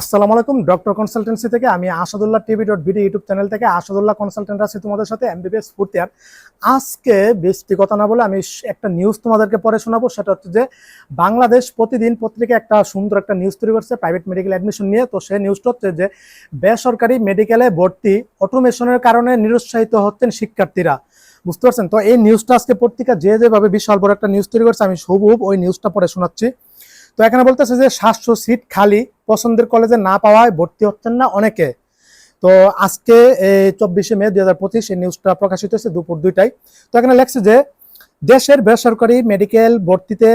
আসসালামু আলাইকুম, doctor consultancy থেকে আমি Asadullah TV dot BD YouTube channel থেকে আসাদুল্লাহ কনসালটেন্ট আছি তোমাদের সাথে এমবিবিএস ফুর্তি আর আজকে বেশি কথা না বলে আমি একটা নিউজ তোমাদেরকে পরে শোনাবো, সেটা হচ্ছে যে বাংলাদেশ প্রতিদিন পত্রিকা একটা সুন্দর একটা নিউজ তৈরি করছে প্রাইভেট মেডিকেল অ্যাডমিশন নিয়ে। তো সেই নিউজটা হচ্ছে যে বেসরকারি মেডিকেলে ভর্তি অটোমেশনের কারণে নিরুৎসাহিত হচ্ছেন শিক্ষার্থীরা। বুঝতে পারছেন? তো এই নিউজটা আজকে পত্রিকা যে যেভাবে বিশাল বড় একটা নিউজ তৈরি করছে, আমি হুবহুব ওই নিউজটা পরে শোনাচ্ছি। তো এখানে বলতেছে যে সাতশো সিট খালি, পছন্দের কলেজে না পাওয়ায় ভর্তি হচ্ছেন না অনেকে। তো আজকে এই চব্বিশে মে দুই হাজার পঁচিশ, এই নিউজটা প্রকাশিত হয়েছে দুপুর দুইটায়। তো এখানে লেখছে যে, দেশের বেসরকারি মেডিকেল ভর্তিতে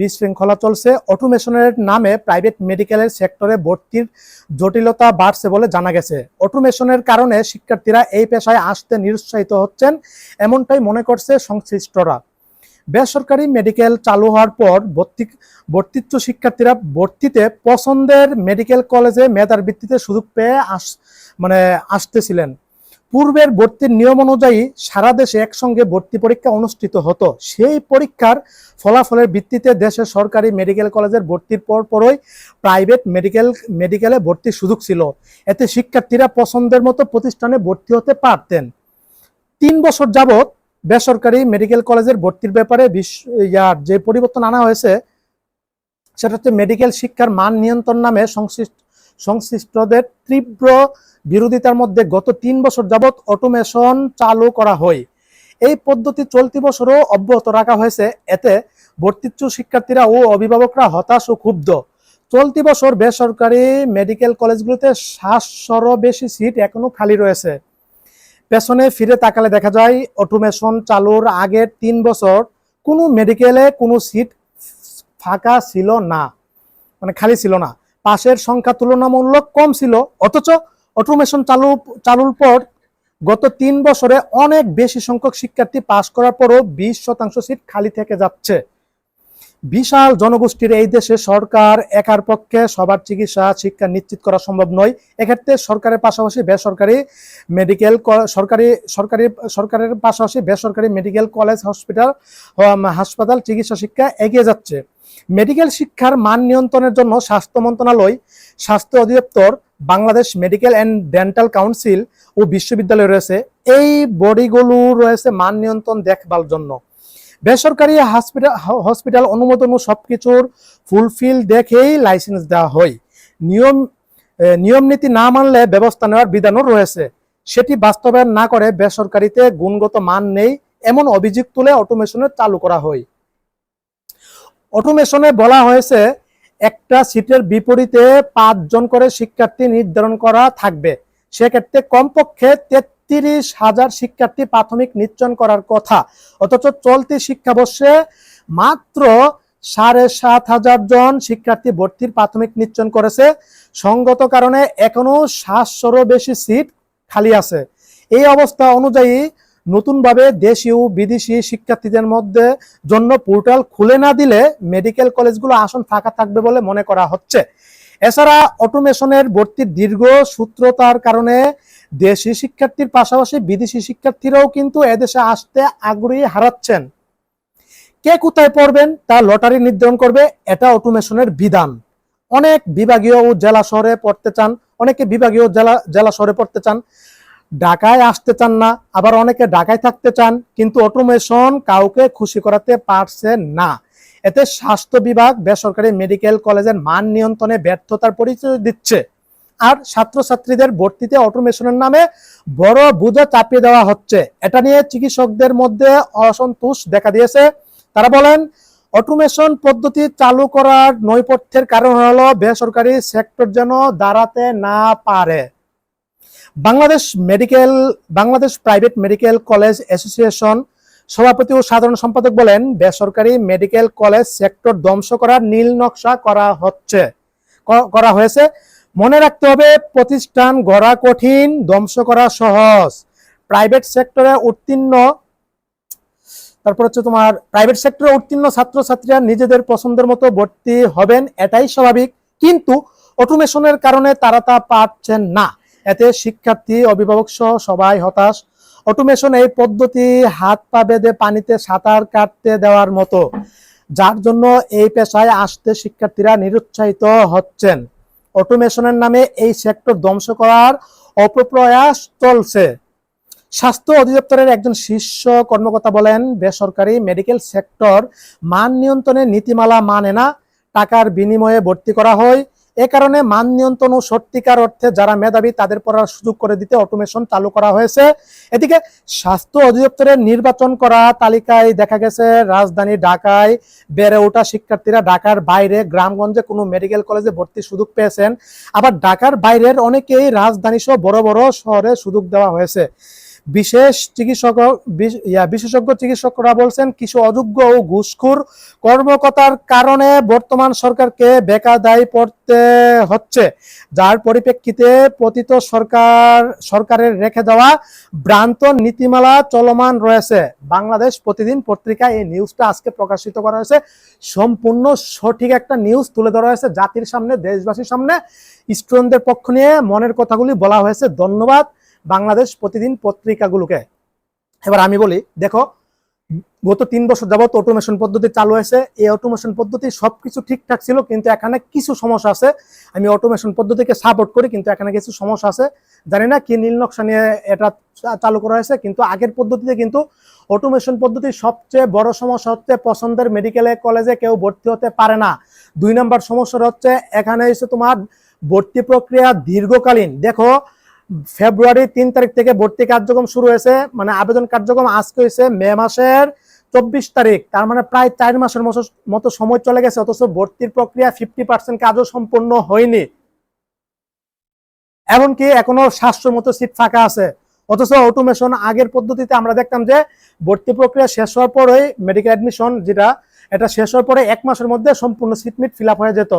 বিশৃঙ্খলা চলছে। অটোমেশনের নামে প্রাইভেট মেডিকেলের সেক্টরে ভর্তির জটিলতা বাড়ছে বলে জানা গেছে। অটোমেশনের কারণে শিক্ষার্থীরা এই পেশায় আসতে নিরুৎসাহিত হচ্ছেন, এমনটাই মনে করছে সংশ্লিষ্টরা। বেসরকারি মেডিকেল চালু হওয়ার পর ভর্তি ভর্তিচ্ছ শিক্ষার্থীরা ভর্তিতে পছন্দের মেডিকেল কলেজে মেধার ভিত্তিতে সুযোগ পেয়ে আস মানে আসতেছিলেন। পূর্বের ভর্তির নিয়ম অনুযায়ী সারা দেশে একসঙ্গে ভর্তি পরীক্ষা অনুষ্ঠিত হতো। সেই পরীক্ষার ফলাফলের ভিত্তিতে দেশের সরকারি মেডিকেল কলেজের ভর্তির পর পরই প্রাইভেট মেডিকেল মেডিকেলে ভর্তির সুযোগ ছিল। এতে শিক্ষার্থীরা পছন্দের মতো প্রতিষ্ঠানে ভর্তি হতে পারতেন। তিন বছর যাবৎ বেসরকারি মেডিকেল কলেজের ভর্তির ব্যাপারে ইয়ার যে পরিবর্তন আনা হয়েছে, সেটা হচ্ছে মেডিকেল শিক্ষার মান নিয়ন্ত্রণ নামে সংশ্লিষ্ট, সংশ্লিষ্টদের তীব্র বিরোধিতার মধ্যে গত তিন বছর যাবৎ অটোমেশন চালু করা হয়। এই পদ্ধতি চলতি বছরও অব্যাহত রাখা হয়েছে। এতে ভর্তিচ্ছ শিক্ষার্থীরা ও অভিভাবকরা হতাশ ও ক্ষুব্ধ। চলতি বছর বেসরকারি মেডিকেল কলেজগুলোতে সাতশোরও বেশি সিট এখনও খালি রয়েছে। পেছনে ফিরে তাকালে দেখা যায় অটোমেশন চালুর আগের তিন বছর কোনো মেডিকেলে কোনো সিট ফাঁকা ছিল না। মানে খালি ছিল না। পাশের সংখ্যা তুলনামূলক কম ছিল। অথচ অটোমেশন চালু, চালুর পর গত তিন বছরে অনেক বেশি সংখ্যক শিক্ষার্থী পাশ করার পরও বিশ শতাংশ সিট খালি থেকে যাচ্ছে। বিশাল জনগোষ্ঠীর এই দেশে সরকার একার পক্ষে সবার চিকিৎসা, শিক্ষা নিশ্চিত করা সম্ভব নয়। এক্ষেত্রে সরকারের পাশাপাশি বেসরকারি মেডিকেল সরকারি সরকারি, সরকারের পাশাপাশি বেসরকারি মেডিকেল কলেজ হসপিটাল হাসপাতাল চিকিৎসা শিক্ষা এগিয়ে যাচ্ছে। মেডিকেল শিক্ষার মান নিয়ন্ত্রণের জন্য স্বাস্থ্য মন্ত্রণালয়, স্বাস্থ্য অধিদপ্তর, Bangladesh medical and dental council ও বিশ্ববিদ্যালয় রয়েছে। এই বডিগুলো রয়েছে মান নিয়ন্ত্রণ দেখভাল জন্য। বেসরকারি হসপিটাল হসপিটাল অনুমোদন সবকিছুর ফুলফিল দেখেই লাইসেন্স দেওয়া হয়। নিয়ম নিয়ম নীতি না মানলে ব্যবস্থা নেওয়ার বিধানও রয়েছে। সেটি বাস্তবায়ন না করে বেসরকারিতে গুণগত মান নেই, এমন অভিযোগ তুলে অটোমেশনে চালু করা হয়। অটোমেশনে বলা হয়েছে, একটা সিটের বিপরীতে পাঁচজন করে শিক্ষার্থী নির্ধারণ করা থাকবে। সেক্ষেত্রে কমপক্ষে তেত্রিশ হাজার শিক্ষার্থী প্রাথমিক নিশ্চয়ন করার কথা। অথচ চলতি শিক্ষাবর্ষে মাত্র সাড়ে সাত হাজার জন শিক্ষার্থী ভর্তির প্রাথমিক নিশ্চয়ন করেছে। সঙ্গত কারণে এখনও সাতশোরও বেশি সিট খালি আছে। এই অবস্থা অনুযায়ী নতুনভাবে দেশি ও বিদেশি শিক্ষার্থীদের মধ্যে জন্য পোর্টাল খুলে না দিলে মেডিকেল কলেজগুলো আসন ফাঁকা থাকবে বলে মনে করা হচ্ছে। এছাড়া অটোমেশনের ভর্তির দীর্ঘ সূত্রতার কারণে দেশি শিক্ষার্থীর পাশাপাশি বিদেশি শিক্ষার্থীরাও কিন্তু এদেশে আসতে আগ্রহী হারাচ্ছেন। কে কোথায় পড়বেন? তা লটারি নির্ধারণ করবে এটা অটোমেশনের বিধান। অনেক বিভাগীয় ও জেলা শহরে পড়তে চান, অনেকে বিভাগীয় জেলা জেলা শহরে পড়তে চান, ঢাকায় আসতে চান না, আবার অনেকে ঢাকায় থাকতে চান, কিন্তু অটোমেশন কাউকে খুশি করাতে পারছে না। এতে স্বাস্থ্য বিভাগ, বেসরকারি মেডিকেল কলেজের মান নিয়ন্ত্রণে ব্যর্থতার পরিচয় দিচ্ছে। আর ছাত্রছাত্রীদের ভর্তিতে অটোমেশনের নামে বড় বোঝা চাপিয়ে দেওয়া হচ্ছে। এটা নিয়ে চিকিৎসকদের মধ্যে অসন্তোষ দেখা দিয়েছে। তারা বলেন অটোমেশন পদ্ধতি চালু করার নৈপথ্যের কারণ হলো বেসরকারি সেক্টর যেন দাঁড়াতে না পারে। Bangladesh medical, Bangladesh private medical college association সভাপতি ও সাধারণ সম্পাদক বলেন, বেসরকারি মেডিকেল কলেজ সেক্টর ধ্বংস করার নীল নকশা করা হচ্ছে করা হয়েছে। মনে রাখতে হবে, প্রতিষ্ঠান গড়া কঠিন, ধ্বংস করা সহজ। প্রাইভেট সেক্টরে উত্তীর্ণ, তারপর হচ্ছে তোমার প্রাইভেট সেক্টরে উত্তীর্ণ ছাত্রছাত্রীরা নিজেদের পছন্দের মতো ভর্তি হবেন, এটাই স্বাভাবিক। কিন্তু অটোমেশনের কারণে তারা তা পারছেন না। এতে শিক্ষার্থী, অভিভাবক সহ সবাই হতাশ। অটোমেশন এই পদ্ধতি হাত পা বেঁধে পানিতে সাঁতার কাটতে দেওয়ার মতো। যার জন্য এই পেশায় আসতে শিক্ষার্থীরা নিরুৎসাহিত হচ্ছেন। অটোমেশনের নামে এই সেক্টর ধ্বংস করার অপপ্রয়াস চলছে। স্বাস্থ্য অধিদপ্তরের একজন শীর্ষ কর্মকর্তা বলেন, বেসরকারি মেডিকেল সেক্টর মান নিয়ন্ত্রণের নীতিমালা মানে না, টাকার বিনিময়ে ভর্তি করা হয় এ কারণে মান নিয়ন্ত্রণ ও সত্যিকার অর্থে যারা মেধাবী, তাদের পড়ার সুযোগ করে দিতে অটোমেশন চালু করা হয়েছে। এদিকে স্বাস্থ্য অধিদপ্তরের নির্বাচন করা তালিকায় দেখা গেছে, রাজধানী ঢাকায় বেড়ে ওঠা শিক্ষার্থীরা ঢাকার বাইরে গ্রামগঞ্জে কোনো মেডিকেল কলেজে ভর্তির সুযোগ পেয়েছেন। আবার ঢাকার বাইরের অনেকেই রাজধানী সহ বড় বড় শহরে সুযোগ দেওয়া হয়েছে। বিশেষ চিকিৎসক বিশেষজ্ঞ চিকিৎসকরা বলছেন, কিছু অযোগ্য ও ঘুষখোর কর্মকর্তার কারণে বর্তমান সরকারকে বেকার দায়ী পড়তে হচ্ছে। যার পরিপ্রেক্ষিতে পতিত সরকার, সরকারের রেখে দেওয়া ভ্রান্ত নীতিমালা চলমান রয়েছে। বাংলাদেশ প্রতিদিন পত্রিকায় এই নিউজটা আজকে প্রকাশিত করা হয়েছে। সম্পূর্ণ সঠিক একটা নিউজ তুলে ধরা হয়েছে জাতির সামনে, দেশবাসীর সামনে। স্টুডেন্টদের পক্ষ নিয়ে মনের কথাগুলি বলা হয়েছে। ধন্যবাদ। বাংলাদেশ প্রতিদিন পত্রিকাগুলোকে। এবার আমি বলি, দেখো, গত তিন বছর যাবত অটোমেশন পদ্ধতি চালু হয়েছে। এই অটোমেশন পদ্ধতি সবকিছু ঠিকঠাক ছিল, কিন্তু এখানে কিছু সমস্যা আছে। আমি অটোমেশন পদ্ধতিকে সাপোর্ট করি, কিন্তু এখানে কিছু সমস্যা আছে। জানি না কি নীল নকশা নিয়ে এটা চালু করা হয়েছে, কিন্তু আগের পদ্ধতিতে কিন্তু অটোমেশন পদ্ধতির সবচেয়ে বড় সমস্যা হচ্ছে পছন্দের মেডিকেল কলেজে কেউ ভর্তি হতে পারে না। দুই নম্বর সমস্যা হচ্ছে, এখানে এসে তোমার ভর্তি প্রক্রিয়া দীর্ঘকালীন। দেখো ফেব্রুয়ারি তিন তারিখ থেকে ভর্তি কার্যক্রম শুরু হয়েছে মানে আবেদন কার্যক্রম আজকে হয়েছে মে মাসের চব্বিশ তারিখ। তার মানে প্রায় চার মাসের মতো সময় চলে গেছে, অথচ ভর্তির প্রক্রিয়া ফিফটি পার্সেন্ট কাজও সম্পূর্ণ হয়নি। এমনকি এখনও সাতশোর মতো সিট ফাঁকা আছে। অথচ অটোমেশন আগের পদ্ধতিতে আমরা দেখতাম যে ভর্তি প্রক্রিয়া শেষ হওয়ার পরেই মেডিকেল অ্যাডমিশন যেটা, এটা শেষ হওয়ার পরে এক মাসের মধ্যে সম্পূর্ণ সিট মিট ফিল হয়ে যেত।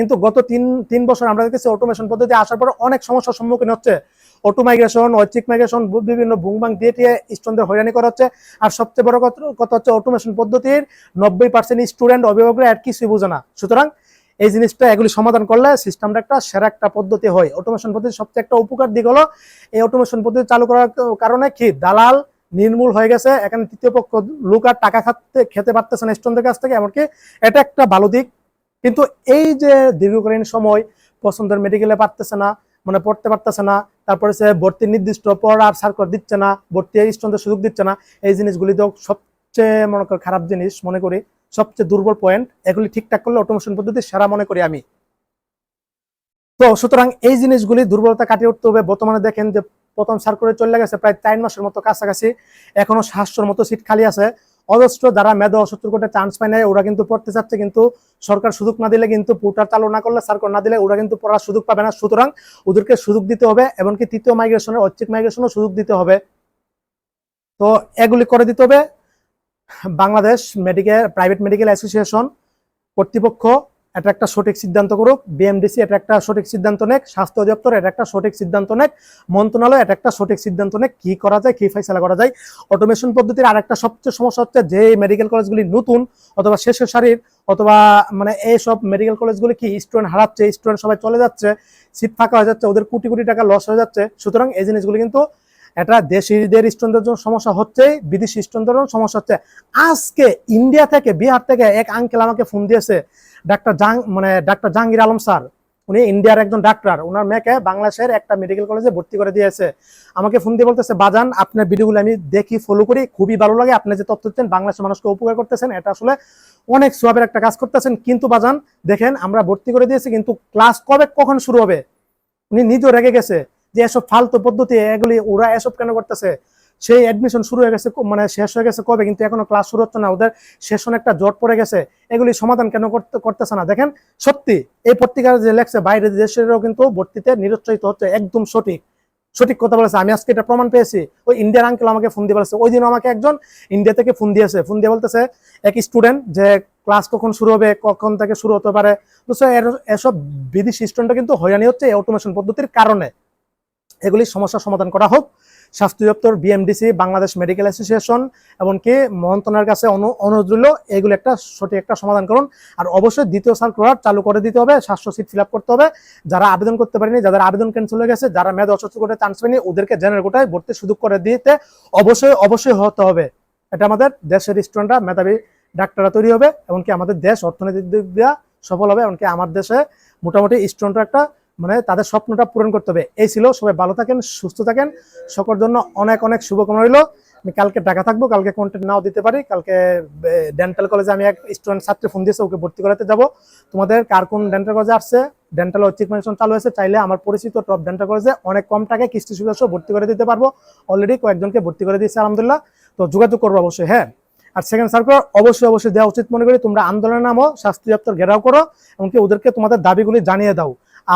কিন্তু গত তিন তিন বছর আমরা দেখতেছি অটোমেশন পদ্ধতি আসার পরে অনেক সমস্যার সম্মুখীন হচ্ছে। অটো মাইগ্রেশন ঐচ্ছিক মাইগ্রেশন বিভিন্ন বুংবাং দিয়ে টিয়ে স্টুডেন্টদের হয়রানি করা হচ্ছে। আর সবচেয়ে বড় কথা- হচ্ছে অটোমেশন পদ্ধতির নব্বই পার্সেন্ট স্টুডেন্ট অভিভাবকরা আর কিছুই বোঝে না। সুতরাং এই জিনিসটা এগুলি সমাধান করলে সিস্টেমটা একটা সেরা একটা পদ্ধতি হয়। অটোমেশন পদ্ধতি সবচেয়ে একটা উপকার দিক হলো, এই অটোমেশন পদ্ধতি চালু করার কারণে কি? দালাল নির্মূল হয়ে গেছে। এখানে তৃতীয় পক্ষ লোক আর টাকা খাতে খেতে পারতেছে না স্টুডেন্টদের কাছ থেকে। এমনকি এটা একটা ভালো দিক। কিন্তু এই যে দীর্ঘকালীন সময় পছন্দের মেডিকেলে পারতেছে না মানে পড়তে পারতেছে না, তারপরে সে ভর্তির নির্দিষ্ট পর আর সার্কুলার দিচ্ছে না, ভর্তি স্টুডেন্টের সুযোগ দিচ্ছে না, এই জিনিসগুলি তো সবচেয়ে মনে কর খারাপ জিনিস মনে করি, সবচেয়ে দুর্বল পয়েন্ট এগুলি ঠিকঠাক করলে অটোমেশন পদ্ধতি সেরা মনে করি আমি। তো সুতরাং এই জিনিসগুলি দুর্বলতা কাটিয়ে উঠতে হবে। বর্তমানে দেখেন যে প্রথম সার্কুলার চলে গেছে প্রায় চার মাসের মতো কাছাকাছি, এখনও সাতশোর মতো সিট খালি আছে। অজস্র যারা মেধা অসত্তর কোটে চান্স পায় নাই, ওরা কিন্তু পড়তে চাচ্ছে, কিন্তু সরকার সুযোগ না দিলে কিন্তু পোর্টাল চালু না করলে সার্কুলার না দিলে ওরা কিন্তু পড়ার সুযোগ পাবে না। সুতরাং ওদেরকে সুযোগ দিতে হবে, এমনকি তৃতীয় মাইগ্রেশনের ঐচ্ছিক মাইগ্রেশনও সুযোগ দিতে হবে। তো এগুলি করে দিতে হবে। Bangladesh medical private medical association কর্তৃপক্ষ এটা একটা সঠিক সিদ্ধান্ত করুক বিএমডিসি এটা একটা সঠিক সিদ্ধান্ত নেক, স্বাস্থ্য অধিদপ্তর এটা একটা সঠিক সিদ্ধান্ত নেক, মন্ত্রণালয় এটা একটা সঠিক সিদ্ধান্ত নেক, কি করা যায়, কি ফেসলা করা যায়। অটোমেশন পদ্ধতির আরেকটা সবচেয়ে সমস্যা হচ্ছে যে মেডিকেল কলেজগুলি নতুন অথবা শেষের সারির অথবা মানে এইসব মেডিকেল কলেজগুলি কি স্টুডেন্ট হারাচ্ছে স্টুডেন্ট সবাই চলে যাচ্ছে সিট ফাঁকা হয়ে যাচ্ছে, ওদের কোটি কোটি টাকা লস হয়ে যাচ্ছে। সুতরাং এই জিনিসগুলি কিন্তু এটা দেশিদের স্টুডেন্টদের জন্য সমস্যা হচ্ছে, বিদেশি স্টুডেন্টদের জন্য সমস্যা হচ্ছে। আজকে ইন্ডিয়া থেকে, বিহার থেকে এক আঙ্কেল আমাকে ফোন দিয়েছে ডাক্তার জাং মানে ডাক্তার জাহাঙ্গীর আলম স্যার। উনি ইন্ডিয়ার একজন ডাক্তার ওনার মেয়েকে বাংলাদেশের একটা মেডিকেল কলেজে ভর্তি করে দিয়েছে। আমাকে ফোন দিয়ে বলতেছে, বাজান, আপনার ভিডিওগুলো আমি দেখি ফলো করি, খুবই ভালো লাগে, আপনি যে তথ্য দিচ্ছেন, বাংলাদেশের মানুষকে উপকার করতেছেন, এটা আসলে অনেক সোয়াবের একটা কাজ করতেছেন। কিন্তু বাজান, দেখেন, আমরা ভর্তি করে দিয়েছি, কিন্তু ক্লাস কবে, কখন শুরু হবে? উনি নিজেও রেগে গেছে। যে এসব ফালতু পদ্ধতি, এগুলি ওরা এসব কেন করতেছে? সেই অ্যাডমিশন শুরু হয়ে গেছে মানে শেষ হয়ে গেছে কবে? কিন্তু এখনও ক্লাস শুরু হচ্ছে না। ওদের সেশন একটা জট পড়ে গেছে। এগুলি সমাধান কেন করতে, করতেছে না? দেখেন, সত্যি, এই পত্রিকার যে লেখছে, বাইরে দেশেরও কিন্তু ভর্তিতে নিরুৎসাহিত হচ্ছে, একদম সঠিক। সঠিক কথা বলেছে। আমি আজকে এটা প্রমাণ পেয়েছি। ওই ইন্ডিয়ার আঙ্কেল আমাকে ফোন দিয়ে বলেছে। ওই দিন আমাকে একজন ইন্ডিয়া থেকে ফোন দিয়েছে। ফোন দিয়ে বলতেছে, এক স্টুডেন্ট যে ক্লাস কখন শুরু হবে, কখন থেকে শুরু হতে পারে? এসব বিদেশি স্টুডেন্টরা কিন্তু হয়রানি হচ্ছে এই অটোমেশন পদ্ধতির কারণে। এগুলি সমস্যার সমাধান করা হোক। স্বাস্থ্য দপ্তর, বিএমডিসি, বাংলাদেশ মেডিকেল অ্যাসোসিয়েশন এমনকি মন্ত্রণালয়ের কাছে অনু- অনুরোধ রইল এগুলো একটা সঠিক একটা সমাধান করুন। আর অবশ্যই দ্বিতীয় সার্কুলার চালু করে দিতে হবে স্বাস্থ্য সিট ফিল করতে হবে। যারা আবেদন করতে পারেনি, যাদের আবেদন ক্যান্সেল হয়ে গেছে, যারা মেয়াদ অসুস্থ করে চান্স পায়নি, ওদেরকে জেনারেল কোটায় ভর্তি সুযোগ করে দিতে অবশ্যই অবশ্যই হতে হবে। এটা আমাদের দেশের স্টুডেন্টরা মেধাবী ডাক্তাররা তৈরি হবে, এমনকি আমাদের দেশ অর্থনৈতিক দিক দিয়ে সফল হবে, এমনকি আমার দেশে মোটামুটি স্টুডেন্টরা একটা মানে তাদের স্বপ্নটা পূরণ করতে হবে। এই ছিল, সবাই ভালো থাকেন, সুস্থ থাকেন। সকলের জন্য অনেক অনেক শুভকামনা রইল। আমি কালকে ঢাকা থাকব, কালকে কন্টেন্ট নাও দিতে পারি। কালকে ডেন্টাল কলেজে আমি এক স্টুডেন্ট ছাত্রী ফোন দিয়েছে, ওকে ভর্তি করাতে যাব। তোমাদের কার কোন ডেন্টাল কলেজে আসছে? ডেন্টাল চিকমেশন চালু হয়েছে, চাইলে আমার পরিচিত টপ ডেন্টাল কলেজে অনেক কম টাকায় কিস্তি সুবিধা ভর্তি করে দিতে পারব। অলরেডি কয়েকজনকে ভর্তি করে দিয়েছে, আলহামদুলিল্লাহ। তো যোগাযোগ করব অবশ্যই হ্যাঁ? আর সেকেন্ড সার্কুলার অবশ্যই অবশ্যই দেওয়া উচিত মনে করি, তোমরা আন্দোলনের নামও স্বাস্থ্য দপ্তর ঘেরাও করো, এমনকি ওদেরকে তোমাদের দাবিগুলি জানিয়ে দাও।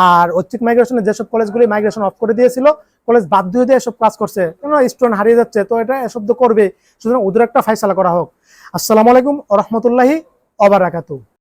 আর ঐচ্ছিক মাইগ্রেশনে যেসব কলেজগুলি মাইগ্রেশন অফ করে দিয়েছিল, কলেজ বাধ্য হয়ে এসব কাজ করছে, কেননা স্টুডেন্ট হারিয়ে যাচ্ছে, তো এটা এসব তো করবে। সুতরাং ওদের একটা ফাইসালা করা হোক। আসসালামু আলাইকুম রহমতুল্লাহি অবরাকাতু